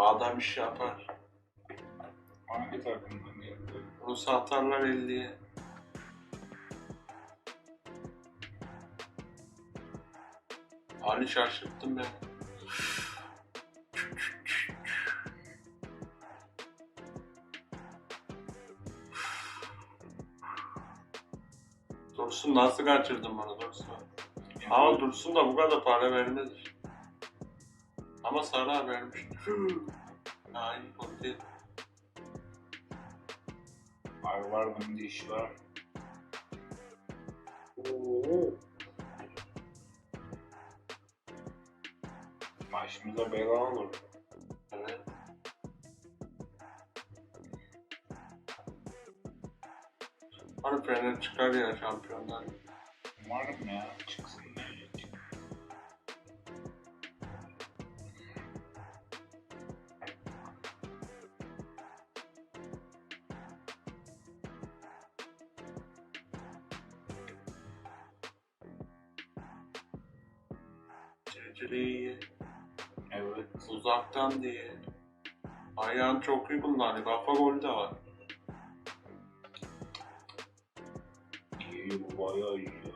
Adam iş yapar. Hangi takımdan geldi? Bunu satarlar 50'ye. Ali şaşırttın beni. Dursun nasıl kaçırdın bana Dursun? Ama Dursun da bu kadar para vermez. Ama Sara vermiş. Ay o değil. Harvard'ın diş var. Oo. Başımıza bela olur. Evet. Hani Fener çıkar ya şampiyonlar. Umarım ya çıksın Ceciliği Evet. uzaktan diye. Ayağın çok iyi kullanıyor. Kafa golü de var. İyi bu bayağı iyi.